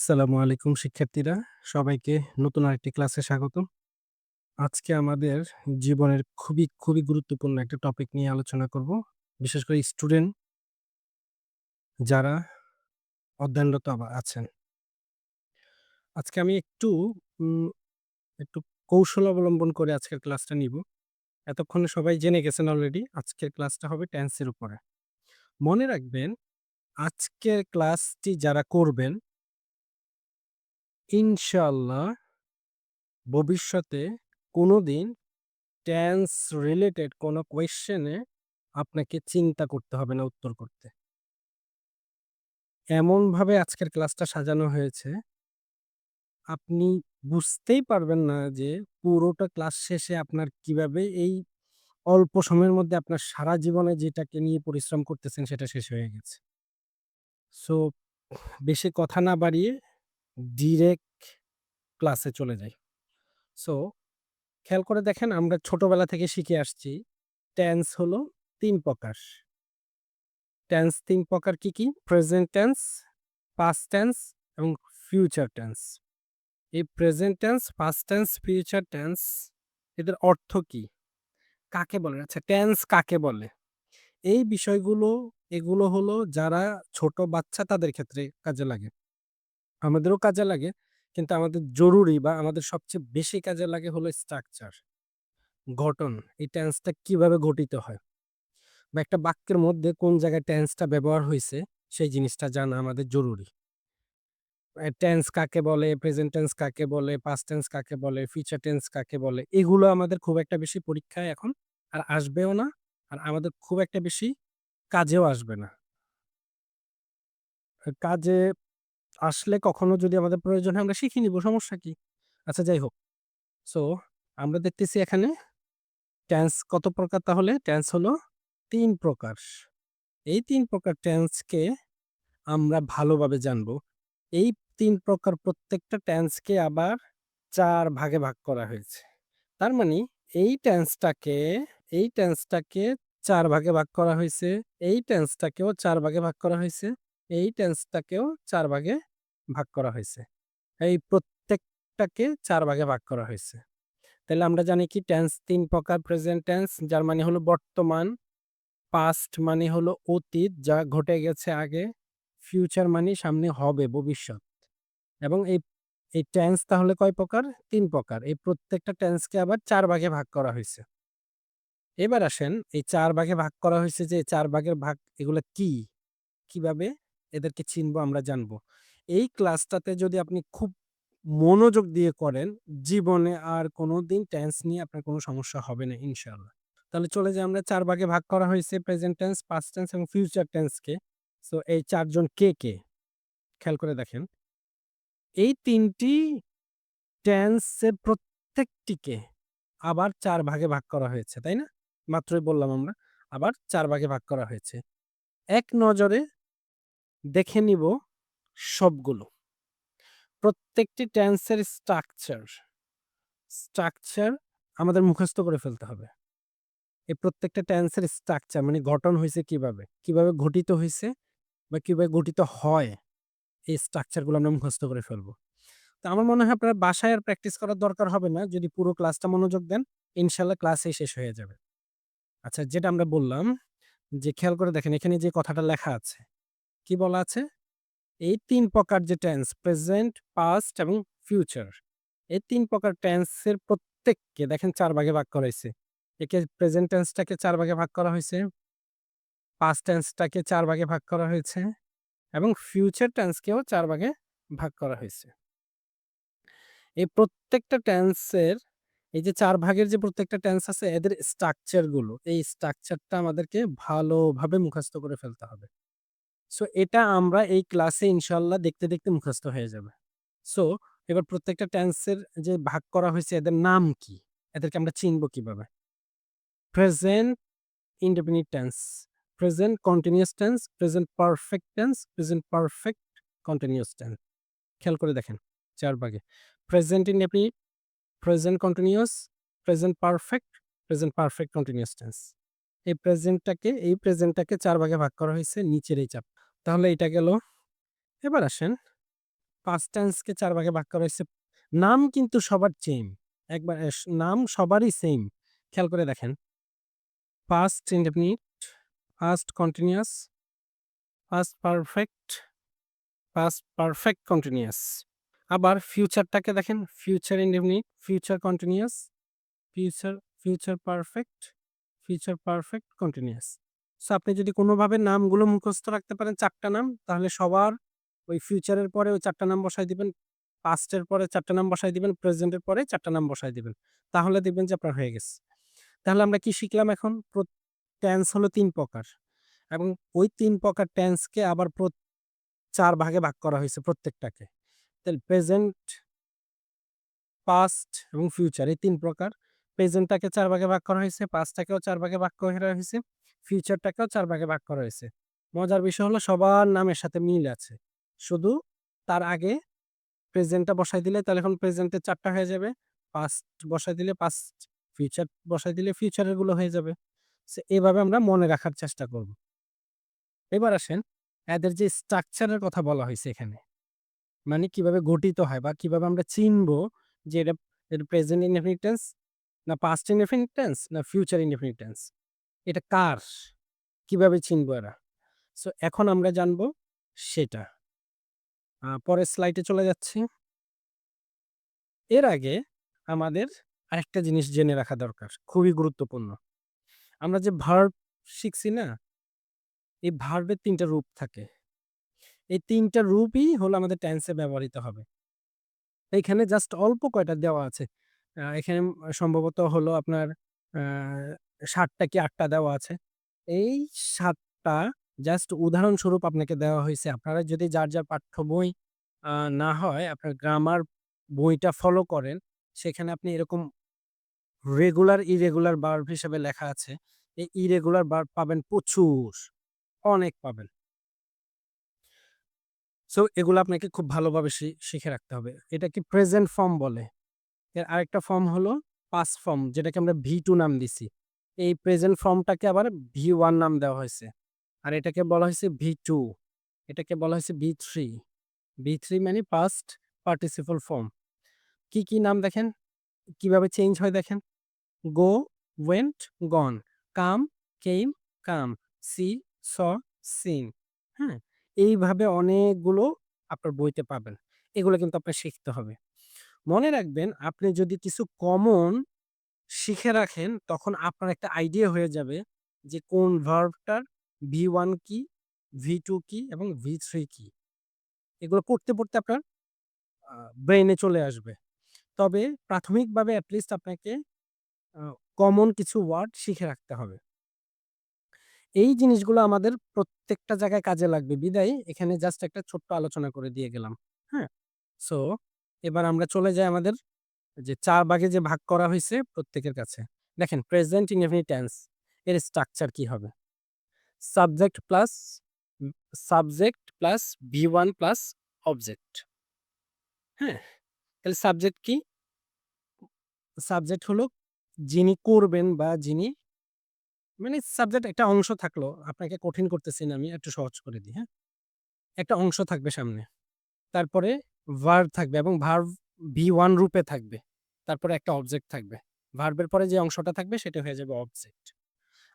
আসসালামু আলাইকুম শিক্ষার্থীরা। সবাইকে নতুন আরেকটি ক্লাসে স্বাগতম। আজকে আমাদের জীবনের খুবই, খুবই গুরুত্বপূর্ণ একটা টপিক নিয়ে আলোচনা করব। বিশেষ করে স্টুডেন্ট যারা অধ্যয়নরত আছেন। আজকে আমি একটু একটু কৌশল অবলম্বন করে আজকের ক্লাসটা নিব। এতক্ষণে সবাই জেনে গেছেন অলরেডি আজকের ক্লাসটা হবে টেন্সের উপরে। মনে রাখবেন আজকের ক্লাসটি যারা করবেন ইনশাআল্লাহ ভবিষ্যতে কোনোদিন টেন্স রিলেটেড কোনো কোয়েশ্চেনে আপনাকে চিন্তা করতে হবে না উত্তর করতে। এমনভাবে আজকের ক্লাসটা সাজানো হয়েছে আপনি বুঝতেই পারবেন না যে পুরোটা ক্লাস শেষে আপনার কীভাবে এই অল্প সময়ের মধ্যে আপনার সারা জীবনে যেটাকে নিয়ে পরিশ্রম করতেছেন সেটা শেষ হয়ে গেছে। সো বেশি কথা না বাড়িয়ে ডিরেক্ট ক্লাসে চলে যাই। সো খেয়াল করে দেখেন আমরা ছোটবেলা থেকে শিখে আসছি টেন্স হলো ৩ প্রকার। টেন্স ৩ প্রকার কি, কি? প্রেজেন্ট টেন্স, পাস্ট টেন্স এবং ফিউচার টেন্স। এই present tense, past tense, future tense এদের অর্থ কি? কাকে বলে? আচ্ছা টেন্স কাকে বলে? এই বিষয়গুলো এগুলো হলো যারা ছোট বাচ্চা তাদের ক্ষেত্রে কাজে লাগে। আমাদেরও কাজে লাগে। কিন্তু আমাদের জরুরি বা আমাদের সবচেয়ে বেশি কাজে লাগে হলো স্ট্রাকচার। গঠন। এই টেন্সটা কীভাবে গঠিত হয়? বা একটা বাক্যের মধ্যে কোন জায়গায় টেন্সটা ব্যবহার হয়েছে সেই জিনিসটা জানা আমাদের জরুরি। টেন্স কাকে বলে, প্রেজেন্ট টেন্স কাকে বলে, পাস্ট টেন্স কাকে বলে, ফিউচার টেন্স কাকে বলে এগুলো আমাদের খুব একটা বেশি পরীক্ষায় এখন আর আসবেও না। আর আমাদের খুব একটা বেশি কাজেও আসবে না। কাজে আসলে কখনো যদি আমাদের প্রয়োজন হয় আমরা শিখে নিব, সমস্যা কি? আচ্ছা যাই হোক। সো আমরা দেখতেছি এখানে টেন্স কত প্রকার তাহলে? টেন্স হলো তিন প্রকার। এই তিন প্রকার টেন্সকে আমরা ভালোভাবে জানব। এই তিন প্রকার প্রত্যেকটা টেন্সকে আবার চার ভাগে ভাগ করা হয়েছে। তার মানে এই টেন্সটাকে এই টেন্সটাকে চার ভাগে ভাগ করা হয়েছে, এই টেন্সটাকেও চার ভাগে ভাগ করা হয়েছে, এই টেন্সটাকেও চার ভাগে ভাগ করা হয়েছে এই প্রত্যেকটাকে চার ভাগে ভাগ করা হয়েছে তাইলে আমরা জানি কি টেন্স তিন প্রকার প্রেজেন্ট টেন্স যার মানে হলো বর্তমান, পাস্ট মানে হলো অতীত যা ঘটে গেছে আগে, ফিউচার মানে সামনে হবে ভবিষ্যৎ। এবং এই এই টেন্স তাহলে কয় প্রকার? তিন প্রকার। এই প্রত্যেকটা টেন্সকে আবার চার ভাগে ভাগ করা হয়েছে এবার আসেন এই চার ভাগে ভাগ করা হয়েছে যে চার ভাগের ভাগ এগুলা কি? কীভাবে এদেরকে চিনবো আমরা জানব। এই ক্লাসটাতে যদি আপনি খুব মনোযোগ দিয়ে করেন জীবনে আর কোনো দিন টেন্স নিয়ে আপনার কোনো সমস্যা হবে না ইনশাল্লাহ তাহলে চলে যাই আমরা চার ভাগে ভাগ করা হয়েছে প্রেজেন্ট টেন্স, পাস্ট টেন্স এবং ফিউচার টেন্সকে। সো এই চারজন কে, কে? খেয়াল করে দেখেন। এই ৩ টি টেন্সের প্রত্যেকটিকে আবার চার ভাগে ভাগ করা হয়েছে, তাই না? মাত্রই বললাম আমরা। আবার চার ভাগে ভাগ করা হয়েছে। এক নজরে দেখে নিব সবগুলো। প্রত্যেকটি টেন্সের স্ট্রাকচার, স্ট্রাকচার আমাদের মুখস্থ করে ফেলতে হবে। এই প্রত্যেকটা টেন্সের স্ট্রাকচার মানে গঠন হয়েছে কীভাবে? কীভাবে ঘটিত হয়েছে বা কীভাবে গঠিত হয়? এই স্ট্রাকচারগুলো আমরা মুখস্থ করে ফেলব। তো আমার মনে হয় আপনার বাসায় আর প্র্যাকটিস করার দরকার হবে না। যদি পুরো ক্লাসটা মনোযোগ দেন, ইনশাল্লাহ ক্লাসেই শেষ হয়ে যাবে। আচ্ছা যেটা আমরা বললাম যে খেয়াল করে দেখেন এখানে যে কথাটা লেখা আছে। কি বলা আছে? এই তিন প্রকার যে টেন্স প্রেজেন্ট, পাস্ট এবং ফিউচার। এই তিন প্রকার টেন্সের প্রত্যেককে দেখেন চার ভাগে ভাগ করা হয়েছে একে প্রেজেন্ট টেন্সটাকে চার ভাগে ভাগ করা হয়েছে পাস্ট টেন্সটাকে চার ভাগে ভাগ করা হয়েছে এবং ফিউচার টেন্সকেও চার ভাগে ভাগ করা হয়েছে এই প্রত্যেকটা টেন্সের এই যে চার ভাগের যে প্রত্যেকটা টেন্স আছে এদের স্ট্রাকচারগুলো এই স্ট্রাকচারটা আমাদেরকে ভালোভাবে মুখস্থ করে ফেলতে হবে। সো এটা আমরা এই ক্লাসে ইনশাল্লাহ দেখতে, দেখতে মুখস্থ হয়ে যাবে। সো এবার প্রত্যেকটা টেন্সের যে ভাগ করা হয়েছে এদের নাম কি? এদেরকে আমরা চিনব কীভাবে? Present indefinite tense, present continuous tense, present perfect tense, present perfect continuous tense. খেয়াল করে দেখেন চার ভাগে। Present indefinite, present continuous, present perfect, present perfect continuous tense. এই প্রেজেন্টটাকে এই প্রেজেন্টটাকে চার ভাগে ভাগ করা হয়েছে নিচের এই চাপ। তাহলে এটা গেল। এবার আসেন পাস্ট টেন্সকে ৪ ভাগে ভাগ করা হইছে। নাম কিন্তু সবার চেম। একবার নাম সবারই সেম। খেয়াল করে দেখেন। Past indefinite past continuous, past perfect, past perfect continuous. আবার ফিউচারটাকে দেখেন future indefinite future continuous, future future perfect, future perfect continuous. So আপনি যদি কোনোভাবে নামগুলো মুখস্থ রাখতে পারেন চারটা নাম তাহলে সবার ওই ফিউচারের পরে ওই চারটা নাম বসায় দিবেন। পাস্টের পরে ৪ টা নাম বসায় দিবেন, প্রেজেন্টের পরে চারটা নাম বসায় দিবেন। তাহলে দেখবেন যে আপনার হয়ে গেছে। তাহলে আমরা কি শিখলাম এখন? টেন্স হলো তিন প্রকার এবং ওই তিন প্রকার টেন্সকে আবার ৪ ভাগে ভাগ করা হয়েছে প্রত্যেকটাকে। তাহলে প্রেজেন্ট, পাস্ট এবং ফিউচার এই তিন প্রকার। প্রেজেন্টটাকে চার ভাগে ভাগ করা হয়েছে পাস্টটাকেও চার ভাগে ভাগ করা হইছে, ফিউচারটাকেও চার ভাগে ভাগ করা হয়েছে মজার বিষয় হলো সবার নামের সাথে মিল আছে। শুধু তার আগে প্রেজেন্টটা বসাই দিলে তাহলে এখন প্রেজেন্টের চারটা হয়ে যাবে। পাস্ট বসাই দিলে পাস্ট, ফিউচার বসাই দিলে ফিউচারেরগুলো হয়ে যাবে। সো এভাবে আমরা মনে রাখার চেষ্টা করব। এবার আসেন এদের যে স্ট্রাকচারের কথা বলা হয়েছে এখানে। মানে কীভাবে গঠিত হয় বা কীভাবে আমরা চিনবো যে এটা এটা প্রেজেন্ট ইনডেফিনিট টেন্স না পাস্ট ইনডেফিনিট টেন্স না ফিউচার ইনডেফিনিট টেন্স। এটা কার? কীভাবে চিনবো এরা? সো এখন আমরা জানব সেটা। পরের স্লাইডে চলে যাচ্ছি। এর আগে আমাদের আরেকটা জিনিস জেনে রাখা দরকার। খুবই গুরুত্বপূর্ণ। আমরা যে ভার্ব শিখছি না? এই ভার্বের ৩ টা রূপ থাকে। এই ৩ টা রূপই হলো আমাদের টেন্সে ব্যবহৃত হবে। এইখানে জাস্ট অল্প কয়টা দেওয়া আছে। এখানে সম্ভবত হলো আপনার আ ৭ টা কি আটটা দেওয়া আছে। এই সাতটা জাস্ট উদাহরণস্বরূপ আপনাকে দেওয়া হয়েছে আপনারা যদি যার, যার পাঠ্য বই না হয় আপনার গ্রামার বইটা ফলো করেন, সেখানে আপনি এরকম রেগুলার, ইরেগুলার ভার্ব হিসেবে লেখা আছে। এই ইরেগুলার ভার্ব পাবেন প্রচুর। অনেক পাবেন। সো এগুলো আপনাকে খুব ভালোভাবে শিখে রাখতে হবে। এটা কি প্রেজেন্ট ফর্ম বলে। এর আরেকটা ফর্ম হলো পাস্ট ফর্ম যেটাকে আমরা ভি টু নাম দিছি। এই প্রেজেন্ট ফর্মটাকে আবার ভি ওয়ান নাম দেওয়া হয়েছে। আর এটাকে বলা হয়েছে ভি টু এটাকে বলা হয়েছে V3 V3 মানে পাস্ট পার্টিসিপল ফর্ম। কি, কি নাম দেখেন? কীভাবে চেঞ্জ হয় দেখেন? Go, went, gone, come, came, come, see, saw, seen. হ্যাঁ? এইভাবে অনেকগুলো আপনার বইতে পাবেন। এগুলো কিন্তু আপনার শিখতে হবে। মনে রাখবেন আপনি যদি কিছু কমন শিখে রাখেন তখন আপনার একটা আইডিয়া হয়ে যাবে যে কোন ভার্বটার V1 কি, ভি টু কি এবং ভি থ্রি কি। এগুলো পড়তে, পড়তে আপনার ব্রেনে চলে আসবে। তবে প্রাথমিকভাবে এট লিস্ট আপনাকে কমন কিছু ওয়ার্ড শিখে রাখতে হবে। এই জিনিসগুলো আমাদের প্রত্যেকটা জায়গায় কাজে লাগবে বিদায় এখানে জাস্ট একটা ছোট্ট আলোচনা করে দিয়ে গেলাম। হ্যাঁ? সো এবার আমরা চলে যাই আমাদের যে চার ভাগে যে ভাগ করা হয়েছে প্রত্যেকের কাছে। দেখেন প্রেজেন্ট ইনডেফিনিট টেন্স এর স্ট্রাকচার কি হবে? Subject plus subject plus V one plus object. হ্যাঁ? তাহলে সাবজেক্ট কি? সাবজেক্ট হলো যিনি করবেন বা যিনি মানে সাবজেক্ট একটা অংশ থাকল। আপনাকে কঠিন করতেছি না আমি, একটু সহজ করে দিই, হ্যাঁ? একটা অংশ থাকবে সামনে। তারপরে ভার্ব থাকবে এবং ভার্ব V1 রূপে থাকবে। তারপরে একটা অবজেক্ট থাকবে। ভার্বের পরে যে অংশটা থাকবে সেটা হয়ে যাবে অবজেক্ট।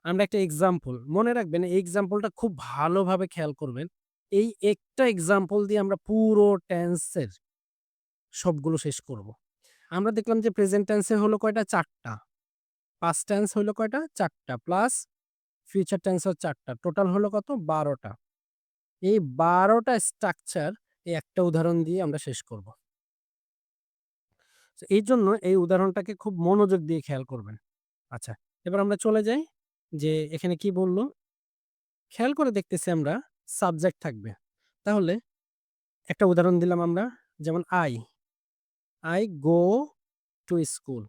আমরা একটা এক্সাম্পল মনে রাখবেন এই এক্সাম্পলটা খুব ভালোভাবে খেয়াল করবেন। এই একটা এক্সাম্পল দিয়ে আমরা পুরো টেন্সের সবগুলো শেষ করব। আমরা দেখলাম যে প্রেজেন্ট টেন্সে হলো কয়টা? ৪ টা। পাস্ট টেন্স হইল কয়টা? চারটা প্লাস ফিউচার টেন্সও ৪ টা। টোটাল হলো কত? বারোটা এই বারোটা স্ট্রাকচার এই একটা উদাহরণ দিয়ে আমরা শেষ করব। সো এইজন্য এই উদাহরণটাকে খুব মনোযোগ দিয়ে খেয়াল করবেন। আচ্ছা, এবার আমরা চলে যাই যে এখানে কি বলল? খেয়াল করে দেখতেছি আমরা সাবজেক্ট থাকবে। তাহলে একটা উদাহরণ দিলাম আমরা যেমন I I go to school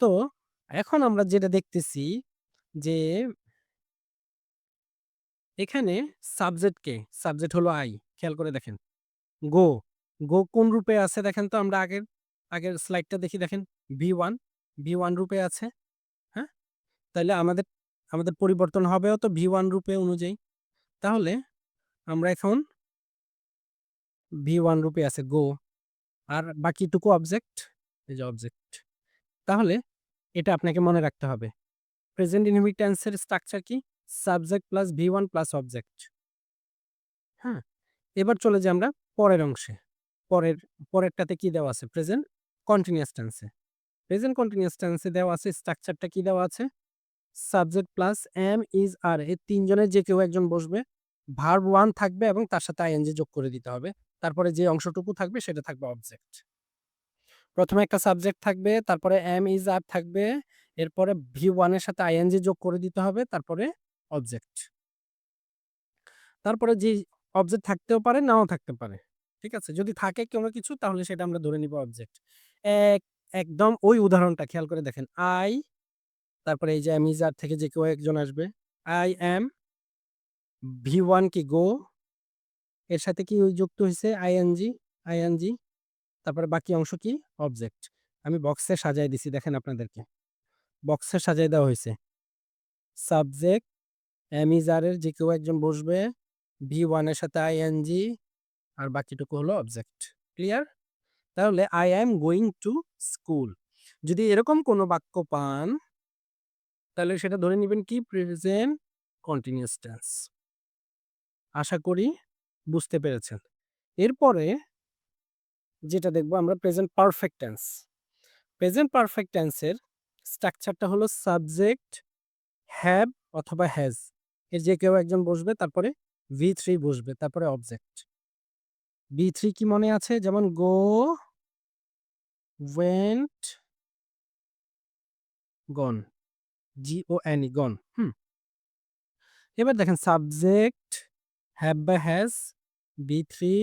তো এখন আমরা যেটা দেখতেছি যে এখানে সাবজেক্ট কে? সাবজেক্ট হলো আই খেয়াল করে দেখেন। গো, গো কোন রূপে আছে দেখেন তো আমরা আগের আগের স্লাইডটা দেখি দেখেন V1, V1 রূপে আছে। হ্যাঁ? তাইলে আমাদের আমাদের পরিবর্তন হবেও তো V1 রূপে অনুযায়ী। তাহলে আমরা এখন ভি ওয়ান রূপে আছে গো আর বাকিটুকু অবজেক্ট এই যে অবজেক্ট তাহলে এটা আপনাকে মনে রাখতে হবে প্রেজেন্ট ইনহিবিট টেন্সের স্ট্রাকচার কি subject plus V one plus object হ্যাঁ এবার চলে যাই আমরা পরের অংশে পরের পরেরটাতে কি দেওয়া আছে প্রেজেন্ট কন্টিনিউয়াস টেন্সে প্রেজেন্ট কন্টিনিউয়াস টেন্সে দেওয়া আছে স্ট্রাকচারটা কি দেওয়া আছে? Subject plus am is are এই তিনজনের যে কেউ একজন বসবে ভার্ব ওয়ান থাকবে এবং তার সাথে আইএনজি যোগ করে দিতে হবে। তারপরে যে অংশটুকু থাকবে সেটা থাকবে অবজেক্ট প্রথমে একটা সাবজেক্ট থাকবে, তারপরে এম ইজ আর থাকবে, এরপরে ভি ওয়ানের সাথে আইএনজি যোগ করে দিতে হবে, তারপরে অবজেক্ট তারপরে যে অবজেক্ট থাকতেও পারে, নাও থাকতে পারে। ঠিক আছে? যদি থাকে কোনো কিছু, তাহলে সেটা আমরা ধরে নিব অবজেক্ট একদম ওই উদাহরণটা খেয়াল করে দেখেন। আই তারপরে এই যে ইজ আর থেকে যে কেউ একজন আসবে। আই এম ভি ওয়ান কি গো এর সাথে কি যুক্ত হয়েছে আইএনজি আইএনজি তারপরে বাকি অংশ কি? অবজেক্ট আমি বক্সে সাজাই দিছি, দেখেন আপনাদেরকে। বক্সে সাজাই দেওয়া হয়েছে সাবজেক্ট এমিজারের যে কেউ একজন বসবে ভি ওয়ানের সাথে আইএনজি আর বাকিটুকু হলো অবজেক্ট ক্লিয়ার তাহলে I am going to school যদি এরকম কোনো বাক্য পান, তাহলে সেটা ধরে নেবেন কি? প্রেজেন্ট কন্টিনিউয়াস টেন্স আশা করি বুঝতে পেরেছেন। এরপরে যেটা দেখব আমরা present perfect tense present perfect টেন্সের স্ট্রাকচারটা হলো সাবজেক্ট হ্যাভ অথবা হ্যাজ এর যে কেউ একজন বসবে, তারপরে ভি থ্রি বসবে, তারপরে অবজেক্ট ভি থ্রি কি মনে আছে? যেমন go, went, gone, G O N E, gone, hmm. এবার দেখেন সাবজেক্ট হ্যাভ বা হ্যাজ, বি থ্রি,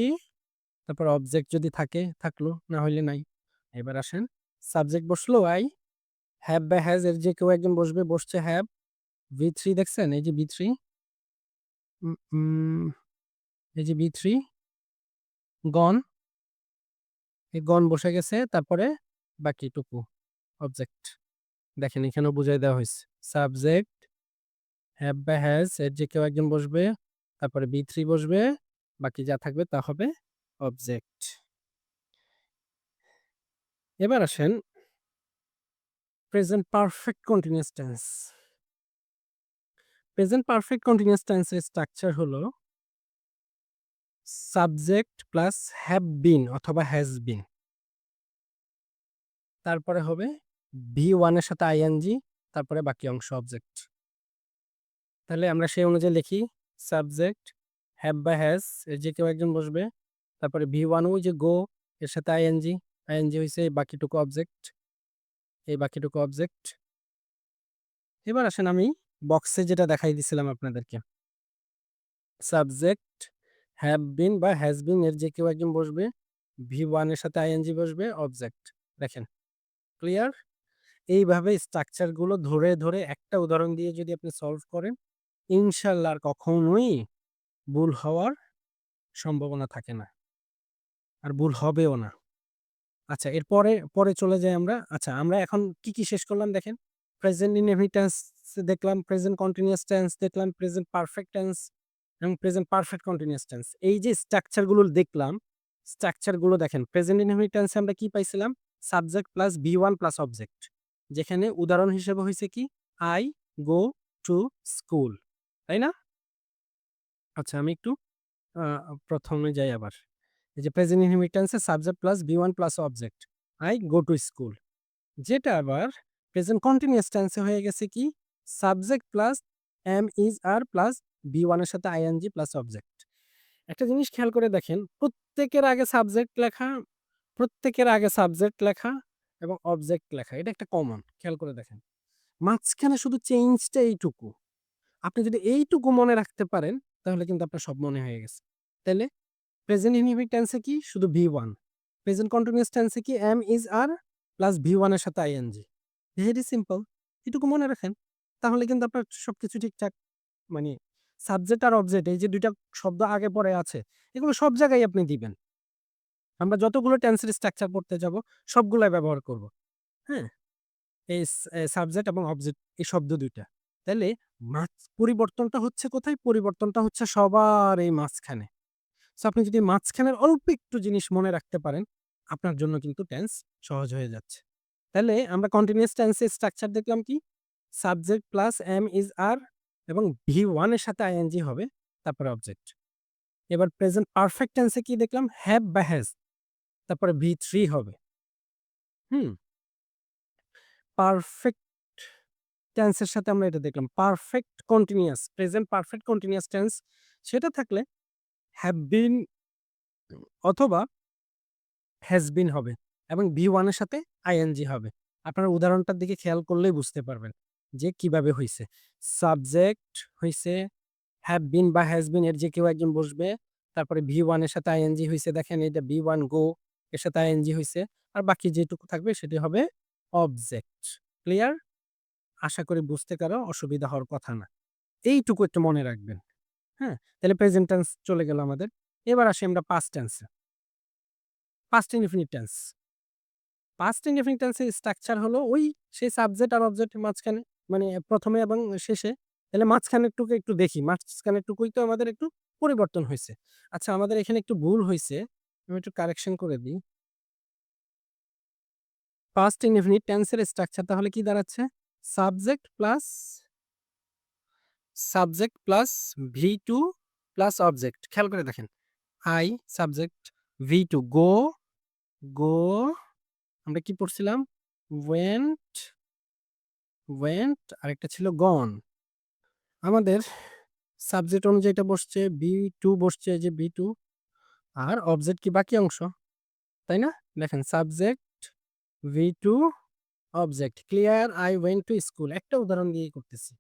তারপর অবজেক্ট যদি থাকে, থাকল, না হইলে নাই। এবার আসেন, সাবজেক্ট বসল, আই হ্যাভ বা হ্যাজ, এর যে কেউ একজন বসবে, বসছে হ্যাভ। বি থ্রি দেখছেন, এই যে বি থ্রি এই যে বি থ্রি গন এই গন বসে গেছে, তারপরে বাকিটুকু অবজেক্ট দেখেন, এখানেও বুঝাই দেওয়া হয়েছে। সাবজেক্ট হ্যাভ বা হ্যাজ এর যে কেউ একজন বসবে, তারপরে বি থ্রি বসবে, বাকি যা থাকবে তা হবে অবজেক্ট এবার আসেন present perfect continuous tense present perfect continuous টেন্সের স্ট্রাকচার হলো সাবজেক্ট প্লাস হ্যাভ বিন অথবা হ্যাজ বিন তারপরে হবে ভি ওয়ানের সাথে আইএনজি তারপরে বাকি অংশ অবজেক্ট তাহলে আমরা সেই অনুযায়ী লিখি সাবজেক্ট হ্যাভ বা হ্যাজ এর যে কেউ একজন বসবে, তারপরে ভি ওয়ান ওই যে গো এর সাথে আইএনজি আইএনজি হয়েছে এই বাকিটুকু অবজেক্ট এই বাকিটুকু অবজেক্ট এবার আসেন আমি বক্সে যেটা দেখাই দিছিলাম আপনাদেরকে। সাবজেক্ট হ্যাভ বিন বা হ্যাজ বিন এর যে কেউ একজন বসবে ভি ওয়ানের সাথে আইএনজি বসবে অবজেক্ট দেখেন ক্লিয়ার এইভাবে স্ট্রাকচারগুলো ধরে ধরে একটা উদাহরণ দিয়ে যদি আপনি সলভ করেন, ইনশাল্লাহ আর কখনোই ভুল হওয়ার সম্ভাবনা থাকে না, আর ভুল হবেও না। আচ্ছা এরপরে, পরে চলে যাই আমরা। আচ্ছা আমরা এখন কি কি শেষ করলাম দেখেন? প্রেজেন্ট ইনহেভিটেন্স দেখলাম প্রেজেন্ট কন্টিনিউয়াস টেন্স দেখলাম প্রেজেন্ট পারফেক্ট টেন্স এবং প্রেজেন্ট পারফেক্ট কন্টিনিউয়াস টেন্স এই যে স্ট্রাকচারগুলো দেখলাম স্ট্রাকচারগুলো দেখেন প্রেজেন্ট ইনহেভিটেন্সে আমরা কি পাইছিলাম? Subject plus B one plus object যেখানে উদাহরণ হিসেবে হয়েছে কি? আই গো টু স্কুল তাই না? আচ্ছা আমি একটু প্রথমে যাই আবার। এই যে present ইনহেভিটেন্সে subject plus B one plus object I go to school যেটা আবার প্রেজেন্ট কন্টিনিউয়াস টেন্সে হয়ে গেছে কি? Subject plus am is are plus B ওয়ানের সাথে আইএনজি প্লাস অবজেক্ট একটা জিনিস খেয়াল করে দেখেন, প্রত্যেকের আগে সাবজেক্ট লেখা, প্রত্যেকের আগে সাবজেক্ট লেখা এবং অবজেক্ট লেখা, এটা একটা কমন খেয়াল করে দেখেন। মাঝখানে শুধু চেঞ্জটা এইটুকু। আপনি যদি এইটুকু মনে রাখতে পারেন, তাহলে কিন্তু আপনার সব মনে হয়ে গেছে। তাহলে প্রেজেন্ট ইনহিবিট টেন্সে কি? শুধু ভি ওয়ান প্রেজেন্ট কন্টিনিউস টেন্সে কি? Am is are plus V ওয়ানের সাথে আইএনজি ভেরি সিম্পল এটুকু মনে রাখেন, তাহলে কিন্তু আপনার সবকিছু ঠিকঠাক মানে সাবজেক্ট আর অবজেক্ট এই যে দুইটা শব্দ আগে পরে আছে এগুলো সব জায়গায় আপনি দিবেন। আমরা যতগুলো টেন্সের স্ট্রাকচার পড়তে যাব সবগুলাই ব্যবহার করব। হ্যাঁ? এই সাবজেক্ট এবং অবজেক্ট এই শব্দ দুইটা। তাহলে মাঝ পরিবর্তনটা হচ্ছে কোথায়? পরিবর্তনটা হচ্ছে সবার এই মাঝখানে। সো আপনি যদি মাঝখানের অল্প একটু জিনিস মনে রাখতে পারেন, আপনার জন্য কিন্তু টেন্স সহজ হয়ে যাচ্ছে। তাহলে আমরা কন্টিনিউয়াস টেন্সের স্ট্রাকচার দেখলাম কি? Subject plus am is are এবং ভি ওয়ানের সাথে আইএনজি হবে, তারপরে অবজেক্ট। এবার প্রেজেন্ট পারফেক্ট টেন্সে কি দেখলাম? হ্যাভ বা হ্যাজ, তারপরে ভি থ্রি হবে। হুম? পারফেক্ট টেন্সের সাথে আমরা এটা দেখলাম। Perfect continuous, present perfect continuous tense সেটা থাকলে হ্যাভ বিন অথবা হ্যাজ বিন হবে এবং ভি ওয়ানের সাথে আইএনজি হবে। আপনারা উদাহরণটার দিকে খেয়াল করলেই বুঝতে পারবেন যে কীভাবে হইছে। সাবজেক্ট হইছে হ্যাভ বিন বা হ্যাজ বিন এর যে কেউ একজন বসবে। তারপরে ভি ওয়ানের সাথে আইএনজি হইছে, দেখেন এটা ভি ওয়ান গো এর সাথে আইএনজি হইছে। আর বাকি যেটুকু থাকবে সেটি হবে অবজেক্ট। ক্লিয়ার? আশা করি বুঝতে কারও অসুবিধা হওয়ার কথা না। এইটুকু একটু মনে রাখবেন। হ্যাঁ? তাহলে প্রেজেন্ট টেন্স চলে গেল আমাদের। এবার আসি আমরা পাস্ট টেন্সে। Past indefinite tense. Past indefinite টেন্সের স্ট্রাকচার হলো ওই সেই সাবজেক্ট আর অবজেক্টের মাঝখানে মানে প্রথমে এবং শেষে। তাহলে মাঝখানেরটুকু একটু দেখি। মাঝখানেরটুকুই তো আমাদের একটু পরিবর্তন হয়েছে আচ্ছা আমাদের এখানে একটু ভুল হয়েছে আমি একটু কারেকশন করে দিই। পাস্ট ইনডিফিনিট টেন্সের স্ট্রাকচার তাহলে কি দাঁড়াচ্ছে? Subject plus subject plus V two plus object. খেয়াল করে দেখেন। I subject V two go, go আমরা কি পড়ছিলাম? ওয়েন্ট, ওয়েন্ট আরেকটা ছিল গন। আমাদের সাবজেক্ট অনুযায়ী এটা বসছে বি টু বসছে যে বি টু আর অবজেক্ট কি বাকি অংশ। তাই না? দেখেন subject V two object clear I went to school একটা উদাহরণ দিয়েই করতেছি।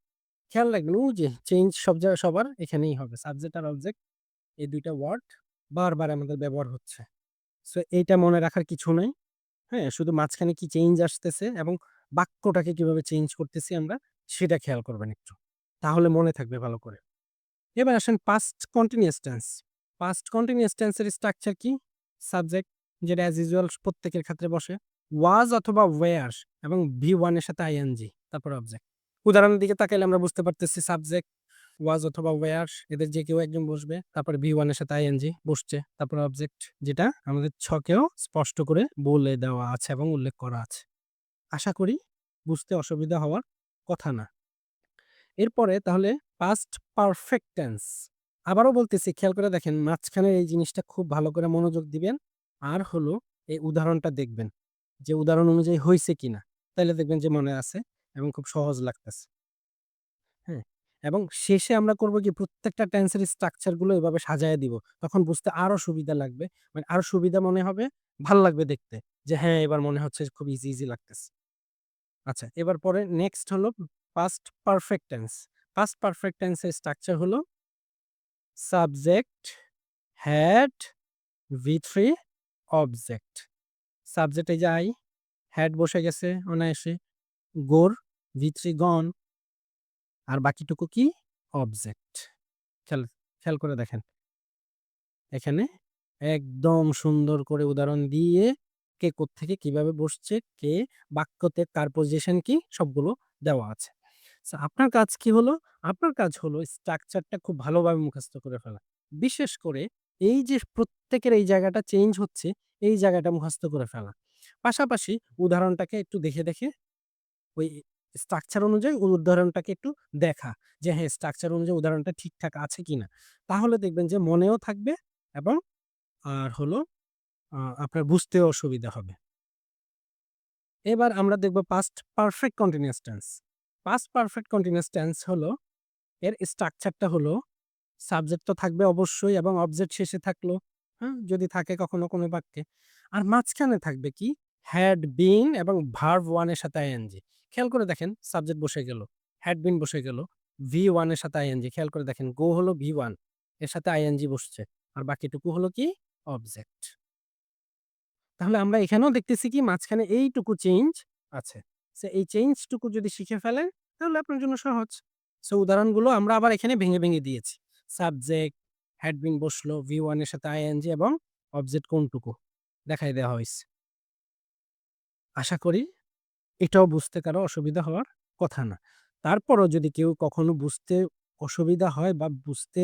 খেয়াল রাখবেন, ও যে চেঞ্জ সব জায়গায় সবার এখানেই হবে। সাবজেক্ট আর অবজেক্ট এই ২ টা ওয়ার্ড বারবার আমাদের ব্যবহার হচ্ছে। সো এইটা মনে রাখার কিছু নাই। হ্যাঁ? শুধু মাঝখানে কি চেঞ্জ আসতেছে এবং বাক্যটাকে কীভাবে চেঞ্জ করতেছি আমরা, সেটা খেয়াল করবেন একটু। তাহলে মনে থাকবে ভালো করে। এবার আসেন past continuous tense. Past continuous টেন্সের স্ট্রাকচার কি? সাবজেক্ট যেটা অ্যাজ ইউজুয়াল প্রত্যেকের ক্ষেত্রে বসে। ওয়াজ অথবা ওয়্যার এবং ভি ওয়ানের সাথে আইএনজি তারপর অবজেক্ট। উদাহরণের দিকে তাকাইলে আমরা বুঝতে পারতেছি সাবজেক্ট ওয়াজ অথবা ওয়্যার এদের যে কেউ একজন বসবে। তারপর ভি ওয়ানের সাথে আইএনজি বসছে। তারপর অবজেক্ট যেটা আমাদের ছকেও স্পষ্ট করে বলে দেওয়া আছে এবং উল্লেখ করা আছে। আশা করি বুঝতে অসুবিধা হওয়ার কথা না। এরপরে তাহলে পাস্ট পারফেক্ট টেন্স। আবারও বলতেছি খেয়াল করে দেখেন মাঝখানের এই জিনিসটা খুব ভালো করে মনোযোগ দিবেন। আর হলো এই উদাহরণটা দেখবেন। যে উদাহরণ অনুযায়ী হইছে কিনা। তাইলে দেখবেন যে মনে আছে এবং খুব সহজ লাগতেছে। হ্যাঁ? এবং শেষে আমরা করব কি প্রত্যেকটা টেন্সের স্ট্রাকচারগুলো এভাবে সাজায় দিব। তখন বুঝতে আরও সুবিধা লাগবে। মানে আরও সুবিধা মনে হবে, ভালো লাগবে দেখতে। যে হ্যাঁ, এবার মনে হচ্ছে খুব ইজি, ইজি লাগতেছে। আচ্ছা এবার পরে নেক্সট হলো past perfect tense. Past perfect structure হলো subject, had, V three, object. সাবজেক্টে এই যে হ্যাড বসে গেছে অনায়াসে। গোর, ভি থ্রি গন। আর বাকিটুকু কি? অবজেক্ট। খেয়াল খেয়াল করে দেখেন। এখানে একদম সুন্দর করে উদাহরণ দিয়ে কে কোত্থেকে কীভাবে বসছে, কে বাক্যতে কার পজিশন কি সবগুলো দেওয়া আছে। আপনার কাজ কি হলো? আপনার কাজ হলো স্ট্রাকচারটা খুব ভালোভাবে মুখস্থ করে ফেলা। বিশেষ করে এই যে প্রত্যেকের এই জায়গাটা চেঞ্জ হচ্ছে, এই জায়গাটা মুখস্থ করে ফেলা। পাশাপাশি উদাহরণটাকে একটু দেখে, দেখে ওই স্ট্রাকচার অনুযায়ী উদাহরণটাকে একটু দেখা। যে হ্যাঁ, স্ট্রাকচার অনুযায়ী উদাহরণটা ঠিকঠাক আছে কিনা। তাহলে দেখবেন যে মনেও থাকবে এবং আর হলো আপনার বুঝতেও অসুবিধা হবে। এবার আমরা দেখব past perfect continuous tense. Past perfect continuous tense হলো, এর স্ট্রাকচারটা হলো সাবজেক্ট তো থাকবে অবশ্যই এবং অবজেক্ট শেষে থাকল। হ্যাঁ? যদি থাকে কখনো কোনো বাক্যে। আর মাঝখানে থাকবে কি? হ্যাড বিন এবং ভার্ব ওয়ানের সাথে আইএনজি। খেয়াল করে দেখেন সাবজেক্ট বসে গেল। হ্যাড বিন বসে গেল। ভি ওয়ানের সাথে আইএনজি। খেয়াল করে দেখেন গো হলো ভি ওয়ানের সাথে আইএনজি বসছে। আর বাকিটুকু হলো কি? অবজেক্ট। তাহলে আমরা এখানেও দেখতেছি কি মাঝখানে এইটুকু চেঞ্জ আছে। সো এই চেঞ্জটুকু যদি শিখে ফেলেন তাহলে আপনার জন্য সহজ। সো উদাহরণগুলো আমরা আবার এখানে ভেঙে, ভেঙে দিয়েছি। সাবজেক্ট, হ্যাড বিন বসল, ভি ওয়ানের সাথে আইএনজি এবং অবজেক্ট কোনটুকু দেখাই দেওয়া হয়েছে আশা করি এটাও বুঝতে কারও অসুবিধা হওয়ার কথা না। তারপরও যদি কেউ কখনো বুঝতে অসুবিধা হয় বা বুঝতে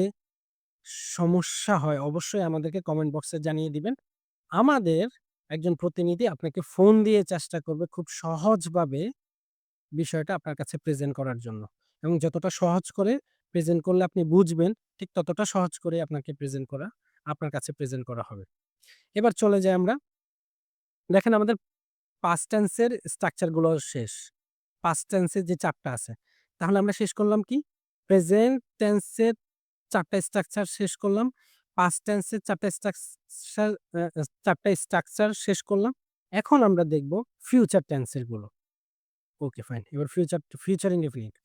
সমস্যা হয় অবশ্যই আমাদেরকে কমেন্ট বক্সে জানিয়ে দিবেন। আমাদের একজন প্রতিনিধি আপনাকে ফোন দিয়ে চেষ্টা করবে খুব সহজভাবে বিষয়টা আপনার কাছে প্রেজেন্ট করার জন্য। এবং যতটা সহজ করে প্রেজেন্ট করলে আপনি বুঝবেন, ঠিক ততটা সহজ করে আপনাকে প্রেজেন্ট করা আপনার কাছে প্রেজেন্ট করা হবে। এবার চলে যাই আমরা দেখেন আমাদের past tense এর স্ট্রাকচারগুলো শেষ। tense এর যে ৪ টা আছে। তাহলে আমরা শেষ করলাম কি? প্রেজেন্ট টেন্স এর ৪ টা স্ট্রাকচার শেষ করলাম। Past tense এর ৪ টা স্ট্রাকচার আ আ ৪ টা স্ট্রাকচার শেষ করলাম। এখন আমরা দেখব ফিউচার টেন্স এরগুলো। Okay fine. এবার future future indefinite.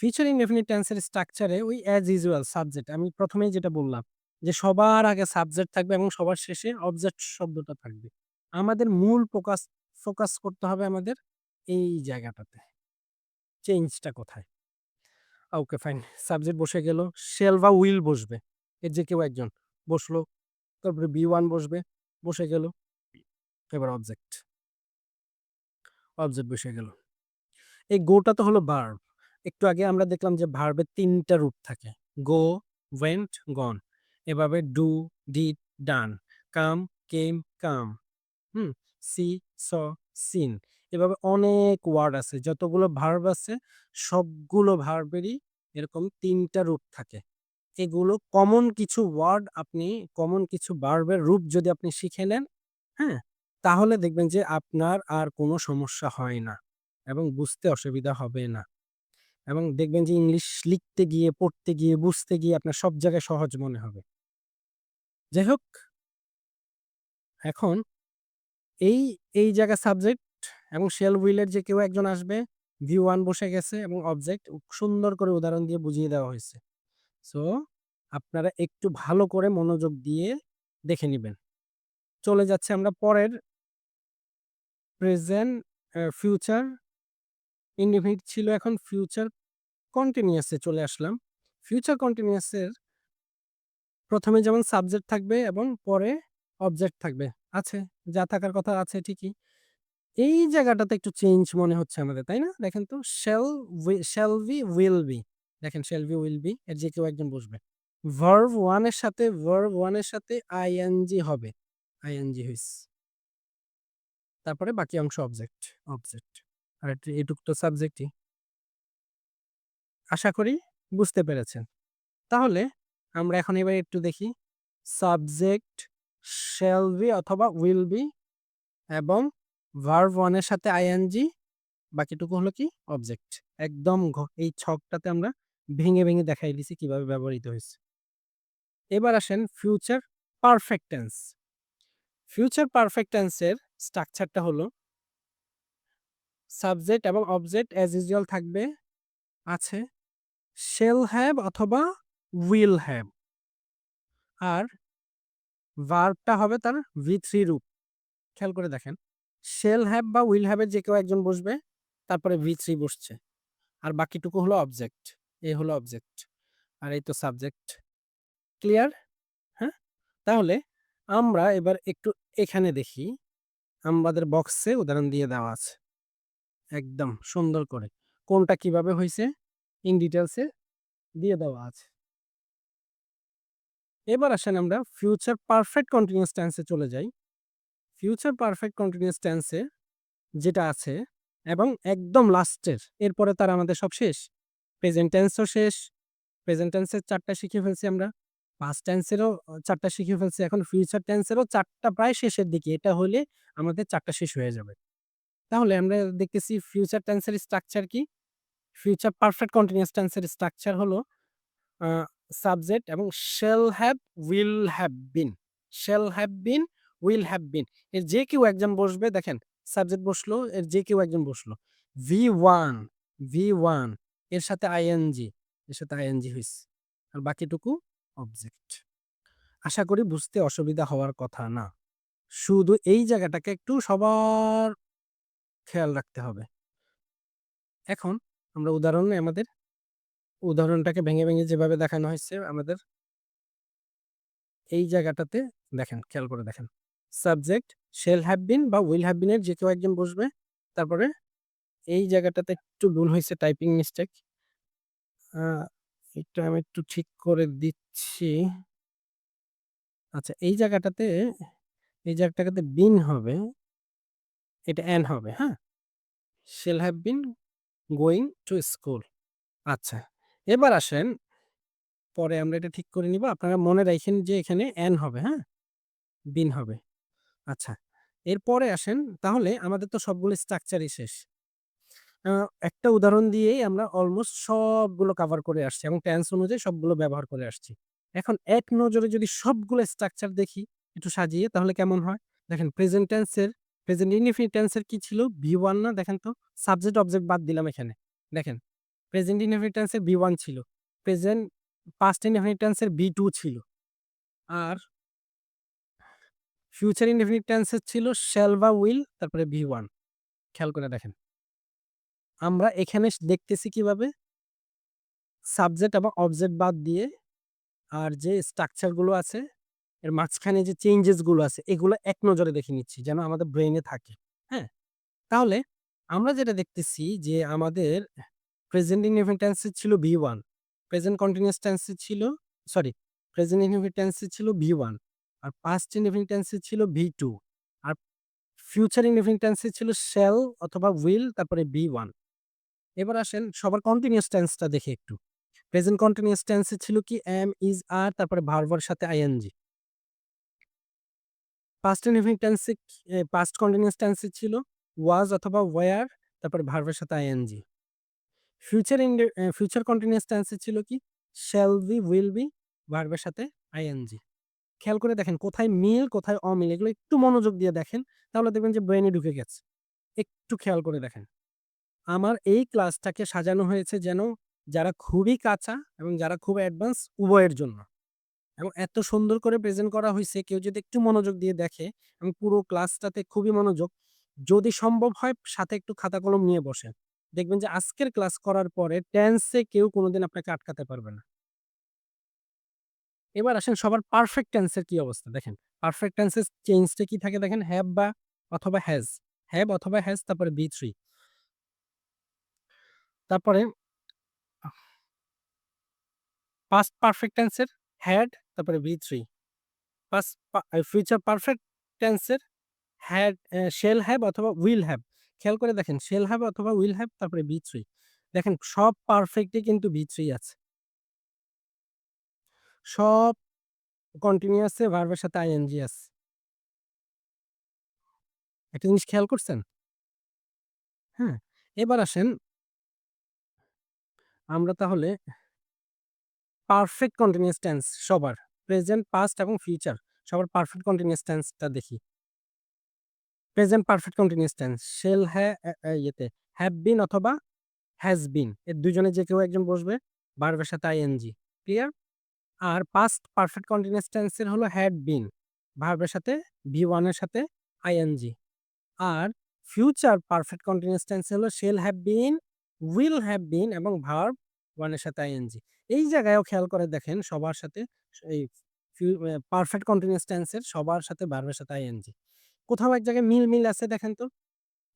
Future indefinite tense এর স্ট্রাকচারে ওই অ্যাজ ইউজুয়াল সাবজেক্ট আমি প্রথমেই যেটা বললাম যে সবার আগে সাবজেক্ট থাকবে এবং সবার শেষে অবজেক্ট শব্দটা থাকবে। আমাদের মূল ফোকাস ফোকাস করতে হবে আমাদের এই জায়গাটাতে। চেঞ্জটা কোথায়? Okay fine. সাবজেক্ট বসে গেল। শেল বা উইল বসবে। এর যে কেউ একজন বসল। তারপরে বি ওয়ান বসবে। বসে গেল। এবার অবজেক্ট। অবজেক্ট বসে গেল। এই গোটা তো হলো ভার্ব। একটু আগে আমরা দেখলাম যে ভার্বের ৩ টা রূপ থাকে। Go, went, gone. এভাবে do, did, done, come, came, come. Hmm? See, saw, seen. এভাবে অনেক ওয়ার্ড আছে। যতগুলো ভার্ব আছে সবগুলো ভার্বেরই এরকম তিনটা রূপ থাকে। এগুলো কমন কিছু ওয়ার্ড আপনি কমন কিছু ভার্বের রূপ যদি আপনি শিখে নেন, হ্যাঁ? তাহলে দেখবেন যে আপনার আর কোনো সমস্যা হয় না এবং বুঝতে অসুবিধা হবে না। এবং দেখবেন যে ইংলিশ লিখতে গিয়ে, পড়তে গিয়ে, বুঝতে গিয়ে আপনার সব জায়গায় সহজ মনে হবে। যাই হোক এখন এই, এই জায়গায় সাবজেক্ট এবং শেল উইলের যে কেউ একজন আসবে। ভি ওয়ান বসে গেছে এবং অবজেক্ট সুন্দর করে উদাহরণ দিয়ে বুঝিয়ে দেওয়া হয়েছে। সো আপনারা একটু ভালো করে মনোযোগ দিয়ে দেখে নেবেন চলে যাচ্ছে আমরা পরের প্রেজেন্ট ফিউচার ইনডিফিনিট ছিল এখন ফিউচার কন্টিনিউয়াস এ চলে আসলাম। ফিউচার ১ম এ যেমন সাবজেক্ট থাকবে এবং পরে অবজেক্ট থাকবে। আছে। যা থাকার কথা আছে ঠিকই। এই জায়গাটাতে একটু চেঞ্জ মনে হচ্ছে আমাদের, তাই না? দেখেন তো shall shall be, will be. দেখেন শ্যাল বি, উইল বি এর যে কেউ একজন বসবে। 1 এর সাথে 1 এর সাথে আইএনজি হবে। আইএনজি হইছে। তারপরে বাকি অংশ অবজেক্ট, অবজেক্ট। আর এটুক তো সাবজেক্টই। আশা করি বুঝতে পেরেছেন। তাহলে আমরা এখন এবার একটু দেখি সাবজেক্ট শ্যাল বি অথবা উইল বি এবং 1 এর সাথে আইএনজি বাকিটুকু হলো কি? অবজেক্ট। একদম এই ছকটাতে আমরা ভেঙে, ভেঙে দেখাই দিছি কীভাবে ব্যবহৃত হয়েছে এবার আসেন ফিউচার পারফেক্ট টেন্স। ফিউচার পারফেক্টেন্সের স্ট্রাকচারটা হলো সাবজেক্ট এবং অবজেক্ট অ্যাজ ইউজুয়াল থাকবে। আছে। শেল হ্যাভ অথবা উইল হ্যাভ। আর ভার্বটা হবে তার ভি থ্রি রূপ। খেয়াল করে দেখেন। শেল হ্যাভ বা উইল হ্যাভ এর যে কেউ একজন বসবে। তারপরে ভি থ্রি বসছে। আর বাকিটুকু হলো অবজেক্ট। এ হলো অবজেক্ট। আর এই তো সাবজেক্ট। ক্লিয়ার? হ্যাঁ? তাহলে আমরা এবার একটু এখানে দেখি। আমাদের বক্সে উদাহরণ দিয়ে দেওয়া আছে। একদম সুন্দর করে। কোনটা কীভাবে হয়েছে ইন ডিটেইলস এ দিয়ে দেওয়া আছে। এবার আসেন আমরা ফিউচার পারফেক্ট কন্টিনিউস টেন্স চলে যাই। ফিউচার পারফেক্ট কন্টিনিউয়াস টেন্স যেটা আছে এবং একদম লাস্টের এরপরে তার আমাদের সব শেষ। প্রেজেন্ট টেন্স ও শেষ। প্রেজেন্ট টেন্স এর ৪ টা শিখে ফেলছি আমরা। পাস্ট টেন্স এরও অ ৪ টা শিখে ফেলছি। এখন ফিউচার টেন্স এরও ৪ টা প্রায় শেষের দিকে। এটা হলে আমাদের ৪ টা শেষ হয়ে যাবে। তাহলে আমরা দেখতেছি ফিউচার টেন্স এর স্ট্রাকচার কি? ফিউচার পারফেক্ট কন্টিনিউয়াস টেন্স এর স্ট্রাকচার হলো সাবজেক্ট এবং shall have, will have been. Shall have been, will have been. এর যে কেউ একজন বসবে দেখেন সাবজেক্ট বসল, এর যে কেউ একজন বসল। ভি ওয়ান, ভি ওয়ান এর সাথে আইএনজি, এর সাথে আইএনজি হইছে। আর বাকিটুকু অবজেক্ট। আশা করি বুঝতে অসুবিধা হওয়ার কথা না। শুধু এই জায়গাটাকে একটু সবার খেয়াল রাখতে হবে। এখন আমরা উদাহরণে আমাদের উদাহরণটাকে ভেঙে, ভেঙে যেভাবে দেখানো হয়েছে আমাদের এই জায়গাটাতে দেখেন, খেয়াল করে দেখেন। সাবজেক্ট শ্যাল হ্যাভ বিন বা উইল হ্যাভ বিন এর যে কেউ একজন বসবে। তারপরে এই জায়গাটাতে একটু ভুল হয়েছে টাইপিং মিস্টেক। আ একটু আমি একটু ঠিক করে দিচ্ছি। আচ্ছা এই জায়গাটাতে এই জায়গাটাতে বিন হবে। এটা অ্যান হবে, হ্যাঁ? Shall have been going to school আচ্ছা। এবার আসেন পরে আমরা এটা ঠিক করে নিব। আপনারা মনে রাইখেন যে এখানে অ্যান হবে, হ্যাঁ? বিন হবে। আচ্ছা। এরপরে আসেন তাহলে আমাদের তো সবগুলো স্ট্রাকচারই শেষ। একটা উদাহরণ দিয়েই আমরা অলমোস্ট সবগুলো কাভার করে আসছি এবং টেন্স অনুযায়ী সবগুলো ব্যবহার করে আসছি। এখন এক নজরে যদি সবগুলো স্ট্রাকচার দেখি, একটু সাজিয়ে, তাহলে কেমন হয়? দেখেন প্রেজেন্ট টেন্স এর প্রেজেন্ট ইনডিফিনিট টেন্স কি ছিল? V1 না দেখেন তো? সাবজেক্ট অবজেক্ট বাদ দিলাম এখানে। দেখেন প্রেজেন্ট ইনডিফিনিট টেন্স এর V1 ছিল। প্রেজেন্ট পাস্ট ইনডিফিনিট টেন্স এর V2 ছিল। আর ফিউচার ইনডিফিনিট টেন্স ছিল বা উইল তারপরে V1 খেয়াল করে দেখেন। আমরা এখানে দেখতেছি কীভাবে? সাবজেক্ট এবং অবজেক্ট বাদ দিয়ে আর যে স্ট্রাকচারগুলো আছে, এর মাঝখানে যে চেঞ্জেসগুলো আছে, এগুলো এক নজরে দেখে নিচ্ছি যেন আমাদের ব্রেইনে থাকে। হ্যাঁ? তাহলে আমরা যেটা দেখতেছি যে আমাদের প্রেজেন্ট এর ছিল V1 প্রেজেন্ট কন্টিনিউয়াস টেন্স ছিল, সরি, প্রেজেন্ট এর ছিল V1 আর পাস্ট এর ছিল V2 আর ফিউচার টেন্স ছিল শ্যাল অথবা উইল, তারপরে V1 এবার আসেন সবার কন্টিনিউয়াস টেন্সটা দেখে একটু। প্রেজেন্ট কন্টিনিউয়াস টেন্স ছিল কি am, ইজ আর তারপরে ভার্ব সাথে ING. Past indefinite tense past continuous tense ছিল ওয়াজ অথবা ওয়ার তারপরে ভার্ব এর সাথে ING. Future future continuous tense ছিল কি shall be, will be verb এর সাথে আইএনজি। খেয়াল করে দেখেন কোথায় মিল কোথায় অমিল এগুলো একটু মনোযোগ দিয়ে দেখেন তাহলে দেখবেন যে ব্রেইনে ঢুকে গেছে। একটু খেয়াল করে দেখেন। আমার এই ক্লাসটাকে সাজানো হয়েছে যেন যারা খুবই কাঁচা এবং যারা খুব অ্যাডভান্স উভয়ের জন্য। এবং এত সুন্দর করে প্রেজেন্ট করা হইছে কেউ যদি একটু মনোযোগ দিয়ে দেখে এবং পুরো ক্লাসটাতে খুবই মনোযোগ, যদি সম্ভব হয় সাথে একটু খাতা কলম নিয়ে বসেন। দেখবেন যে আজকের ক্লাস করার পরে টেন্সে কেউ কোনোদিন আপনাকে আটকাতে পারবে না। এবার আসেন সবার পারফেক্ট টেন্স এর কি অবস্থা দেখেন। পারফেক্ট টেন্স এর চেঞ্জটা কি থাকে দেখেন হ্যাভ বা অথবা হ্যাজ। হ্যাভ অথবা হ্যাজ তারপরে B3 তারপরে পাস্ট পারফেক্ট টেন্স এর হ্যাড তারপরে V3 পাস্ট পা ফিউচার পারফেক্ট টেন্স এর হ্যাড এ শ্যাল হ্যাভ অথবা উইল হ্যাভ। খেয়াল করে দেখেন শ্যাল হ্যাভ অথবা উইল হ্যাভ তারপরে B3 দেখেন, সব পারফেক্টই কিন্তু বি থ্রি আছে। সব কন্টিনিউয়াস এ ভার্ব এর সাথে আইএনজি আছে। একটা জিনিস খেয়াল করছেন? হ্যাঁ? এবার আসেন আমরা তাহলে পারফেক্ট কন্টিনিউয়াস টেন্স সবার প্রেজেন্ট, পাস্ট এবং ফিউচার সবার পারফেক্ট কন্টিনিউয়াস টেন্সটা দেখি। Present perfect continuous tense shall হ্যা ইয়েতে হ্যাভ বিন অথবা হ্যাজ বিন এর দুজনে যে কেউ একজন বসবে ভার্বের সাথে আইএনজি। ক্লিয়ার? আর পাস্ট পারফেক্ট কন্টিনিউয়াস টেন্স এর হলো হ্যাড বিন ভার্বের সাথে ভি ওয়ানের সাথে আইএনজি। আর ফিউচার পারফেক্ট কন্টিনিউয়াস টেন্স হলো shall have been, will have been এবং ভার্ব 1 এর সাথে আইএনজি। এই জায়গায়ও খেয়াল করে দেখেন সবার সাথে এই পারফেক্ট কন্টিনিউয়াস টেন্স এর সবার সাথে ভার্বের সাথে আইএনজি। কোথাও এক জায়গায় মিল, মিল আছে দেখেন তো?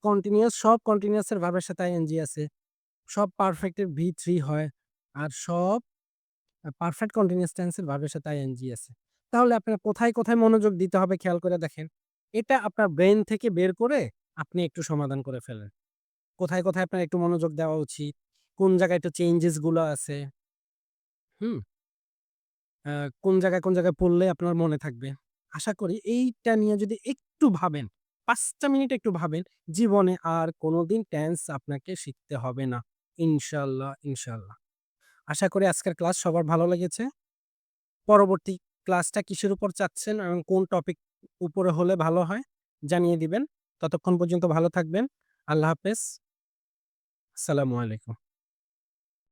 কন্টিনিউয়াস সব কন্টিনিউয়াস এর ভার্বের সাথে আইএনজি আছে। সব পারফেক্ট এর V3 হয়। আর সব পারফেক্ট কন্টিনিউস টেন্স এর ভার্বের সাথে আইএনজি আছে। তাহলে আপনার কোথায়, কোথায় মনোযোগ দিতে হবে খেয়াল করে দেখেন। এটা আপনার ব্রেইন থেকে বের করে আপনি একটু সমাধান করে ফেলেন। কোথায়, কোথায় আপনার একটু মনোযোগ দেওয়া উচিত? কোন জায়গায় একটু চেঞ্জেসগুলো আছে? হুম? কোন জায়গায়, কোন জায়গায় পড়লে আপনার মনে থাকবে? আশা করি এইটা নিয়ে যদি একটু ভাবেন, ৫ টা মিনিট একটু ভাবেন, জীবনে আর কোনোদিন টেন্স আপনাকে শিখতে হবে না। ইনশাআল্লাহ, ইনশাআল্লাহ। আশা করি আজকের ক্লাস সবার ভালো লেগেছে। পরবর্তী ক্লাসটা কিসের উপর চাচ্ছেন এবং কোন টপিক উপরে হলে ভালো হয় জানিয়ে দিবেন। ততক্ষণ পর্যন্ত ভালো থাকবেন। আল্লাহ হাফেজ। আসসালামু আলাইকুম।